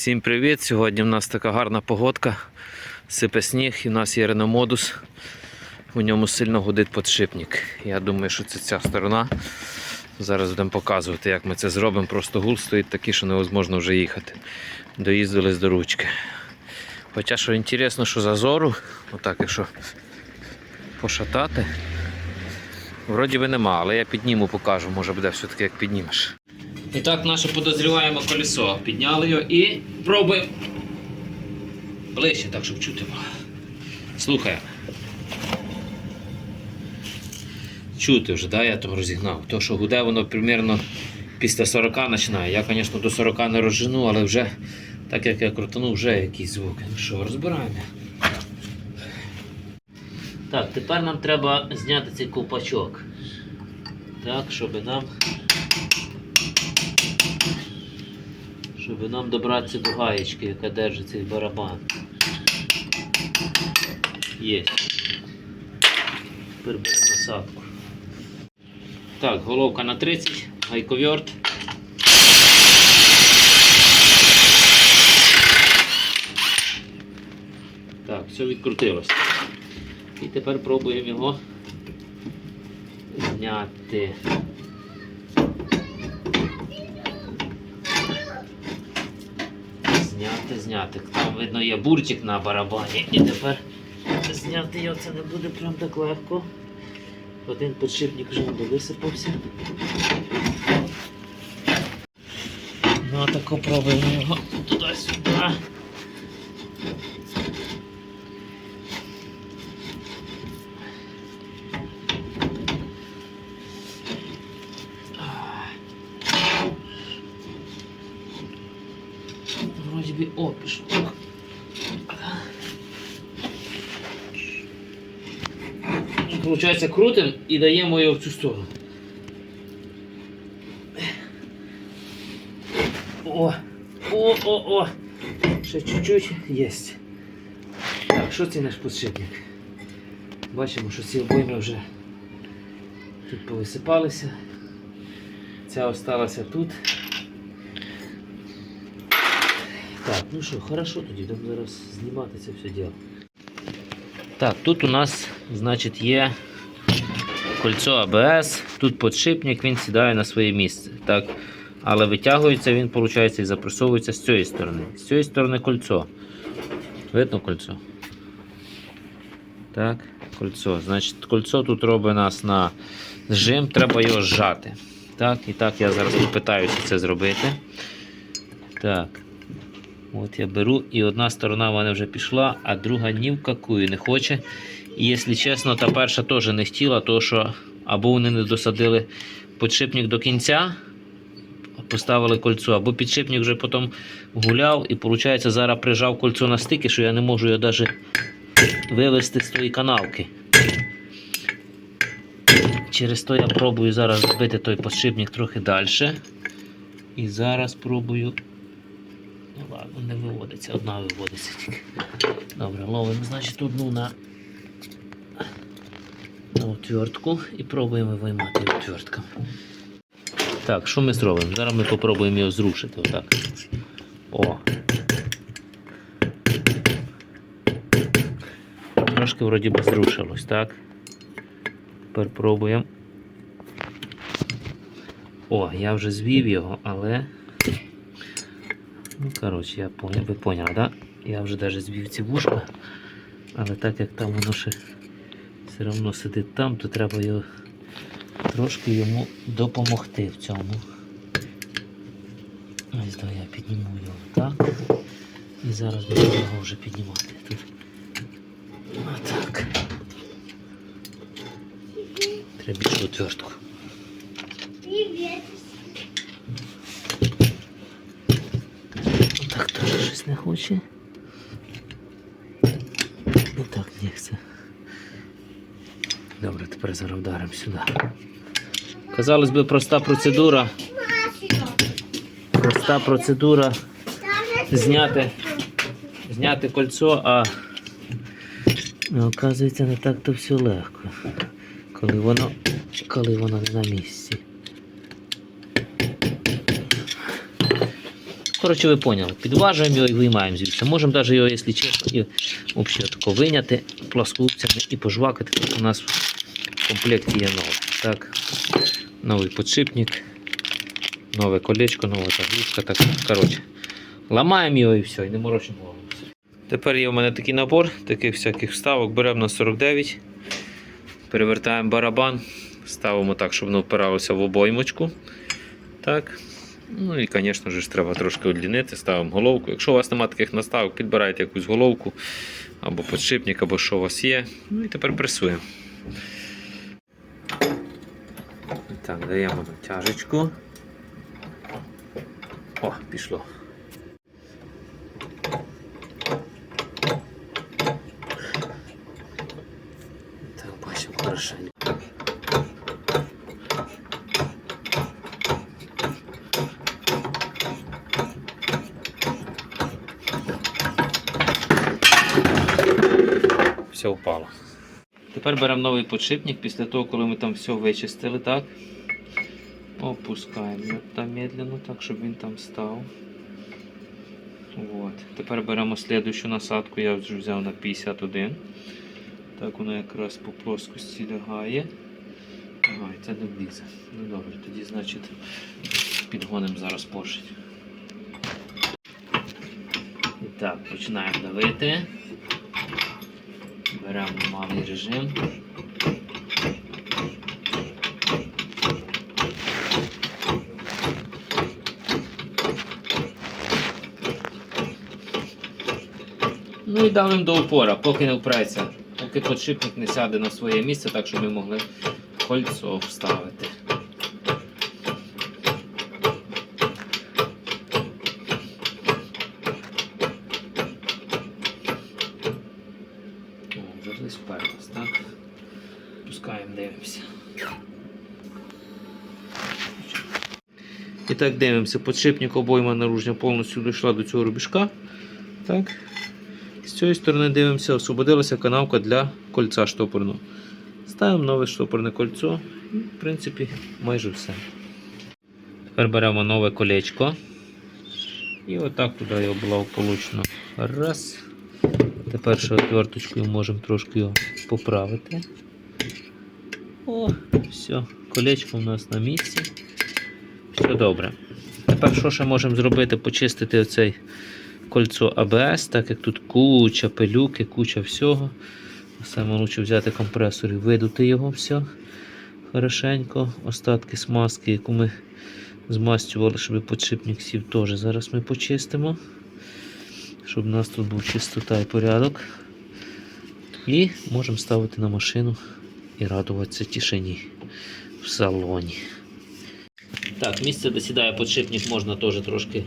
Всім привіт! Сьогодні в нас така гарна погодка. Сипе сніг і в нас є реномодус. У ньому сильно гудить подшипник. Я думаю, що це ця сторона. Зараз будемо показувати, як ми це зробимо. Просто гул стоїть такий, що невозможно вже їхати. Доїздились до ручки. Хоча що інтересно, що зазору, отак, якщо пошатати, вроді би нема, але я підніму, покажу, може буде все-таки як піднімеш. І так, наше подозріваємо колесо. Підняли його і пробуємо. Ближче, так, щоб чути було. Чути вже, да, я того розігнав. То, що гуде, воно примерно після 40 починає. Я, звісно, до 40 не розжену, але вже, так як я крутанув, вже якісь звуки. Ну що, розбираємо. Так, тепер нам треба зняти цей ковпачок. Так, щоб нам. Щоб нам добратися до гаєчки, яка держить цей барабан. Є. Тепер беремо насадку. Так, головка на 30, гайковерт. Так, все відкрутилося. І тепер пробуємо його зняти. Зняти, зняти. Там видно є буртик на барабані. І тепер зняти його це не буде прям так легко. Один подшипник вже не висипався. Ну а тако пробуємо його туди-сюди. Вроді би о, пішло. Получається, крутим і даємо його в цю сторону. О, о, о, о. Ще чуть-чуть єсть. Так, що це наш подшипник? Бачимо, що ці обойми вже тут повисипалися. Ця осталася тут. Так, ну що, хорошо тоді, будемо зараз знімати це все діло. Так, тут у нас, значить, є кольцо АБС, тут подшипник, він сідає на своє місце. Так. Але витягується він, виходить, і запресовується з цієї сторони. З цієї сторони кольцо. Видно кольцо? Так, кольцо. Значить, кольцо тут робить нас на зжим, треба його зжати. Так, і так я зараз попитаюся це зробити. Так. От я беру, і одна сторона в мене вже пішла, а друга ні в какую не хоче. І якщо чесно, та перша теж не хотіла, то що або вони не досадили підшипник до кінця, поставили кольцо, або підшипник вже потім гуляв і виходить, зараз прижав кольцо на стики, що я не можу його навіть вивести з тої канавки. Через то я пробую зараз зробити той підшипник трохи далі. І зараз пробую. Ну ладно, не виводиться, одна виводиться тільки. Добре, ловимо, значить, одну на, на отвертку і пробуємо виймати отвертками. Так, що ми зробимо? Зараз ми спробуємо його зрушити. Отак. О. Трошки вроді би зрушилось, так? Тепер пробуємо. О, я вже звів його, але. Ну, коротше, я поняв, ви поняли, да? Я вже навіть звів ці вушка, але так як там воно ще все одно сидить там, то треба його трошки йому допомогти в цьому. Ось давай я підніму його так. І зараз буду його вже піднімати тут. Отак. Треба більшу отвертку. Так теж щось не хоче. І так не. Добре, тепер зараз вдаримо сюди. Казалось би, проста процедура. Проста процедура зняти, зняти кольцо, а ну, оказується не так то все легко. Коли воно, коли воно не на місці. Коротше, ви поняли. Підважуємо його і виймаємо звідси. Можемо навіть його, якщо чесно, і взагалі виняти плоскогубцями і пожвакати. Так у нас комплекті є новий. Так, новий подшипник, нове колечко, нова заглушка. Так, коротше, ламаємо його і все, і не морочимо голову. Тепер є у мене такий набор таких всяких вставок. Беремо на 49, перевертаємо барабан, ставимо так, щоб воно впиралося в обоймочку. Так. Ну і, звісно ж, треба трошки удлінити, ставимо головку. Якщо у вас немає таких наставок, підбирайте якусь головку або подшипник, або що у вас є. Ну і тепер пресуємо. Так, даємо натяжечку. О, пішло. Так, бачимо хорошенько. Все впало. Тепер беремо новий подшипник після того, коли ми там все вичистили, так? Опускаємо його там медленно, так, щоб він там став. Вот. Тепер беремо слідущу насадку, я вже взяв на 51. Так, воно якраз по плоскості лягає. Ага, і це не влізе. Ну добре, тоді значить підгонимо зараз поршень. І так, починаємо давити. Беремо малий режим. Ну і давимо до упора, поки не впреться, поки подшипник не сяде на своє місце, так щоб ми могли кольцо вставити. Пускаємо, дивимося. І так дивимося, подшипник обойма наружня повністю дійшла до цього рубіжка. Так. З цієї сторони дивимося, освободилася канавка для кольця штопорного. Ставимо нове штопорне кольцо і, в принципі, майже все. Тепер беремо нове колечко. І отак туди його благополучно. Раз. Тепер ще отверточкою можемо трошки його поправити. О, все, колечко у нас на місці. Все добре. Тепер що ще можемо зробити? Почистити оцей кольцо АБС, так як тут куча пилюки, куча всього. Саме лучше взяти компресор і видути його все хорошенько. Остатки смазки, яку ми змастювали, щоб подшипник сів, теж зараз ми почистимо. Щоб у нас тут був чистота і порядок. І можемо ставити на машину і радуватися тишині в салоні. Так, місце, де сідає подшипник, можна теж трошки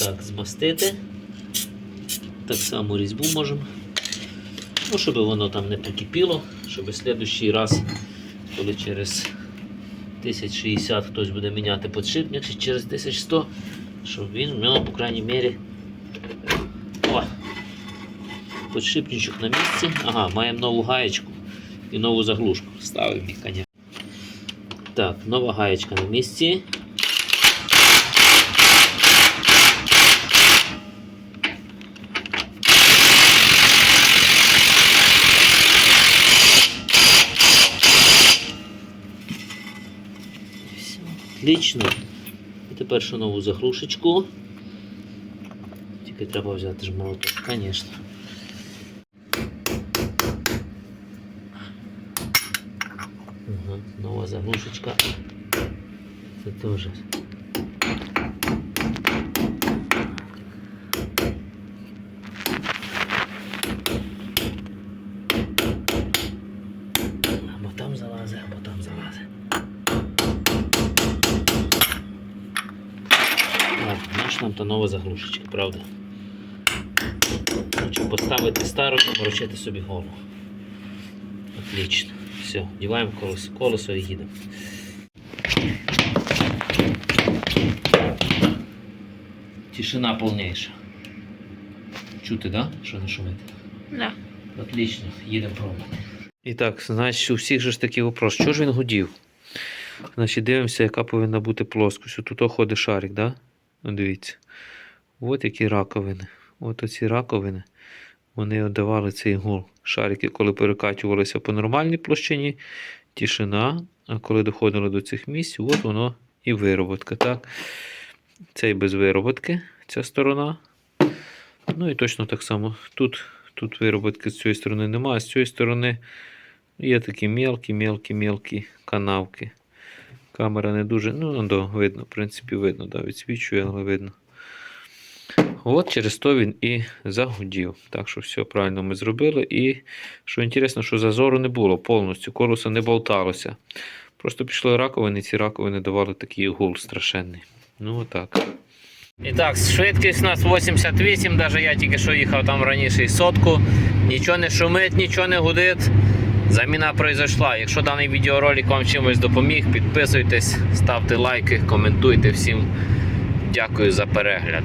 отак змастити. Так само різьбу можемо. Ну, щоб воно там не покипіло, щоб слідущий раз, коли через 1060 хтось буде міняти подшипник, чи через 1100, щоб він в нього, по крайній мірі, о, подшипничок на місці. Ага, маємо нову гаєчку і нову заглушку. Ставимо їх. Так, нова гаєчка на місці. Все, отлично. І тепер ще нову заглушечку. Тільки треба взяти ж молоток, звісно. Угу, нова заглушечка. Це теж. Або там залазить, або там залазить. Так, наш нам та нова заглушечка, правда? Хочу поставити стару і морочити собі голову. Отлично. Все, діваємо колесо, колесо і їдемо. Тишина повніша. Чути, да? Що не шумить? Да. Отлично, їдемо пробувати. І так, значить, у всіх же ж такий вопрос. Що ж він гудів? Значить, дивимося, яка повинна бути плоскость. Тут ходить шарик, да? От дивіться. От які раковини. От оці раковини. Вони давали цей гул. Шарики, коли перекачувалися по нормальній площині, тишина. А коли доходило до цих місць, от воно і вироботка. Так? Цей без вироботки, ця сторона. Ну і точно так само. Тут, тут вироботки з цієї сторони немає, з цієї сторони є такі мелкі канавки. Камера не дуже, ну, до, видно, в принципі, видно, да, відсвічує, але видно. От через то він і загудів. Так що все правильно ми зробили. І що інтересно, що зазору не було повністю, колеса не болталося. Просто пішли раковини, і ці раковини давали такий гул страшенний. Ну отак. І так, швидкість у нас 88, навіть я тільки що їхав там раніше і сотку. Нічого не шумить, нічого не гудить. Заміна пройшла. Якщо даний відеоролик вам чимось допоміг, підписуйтесь, ставте лайки, коментуйте. Всім дякую за перегляд.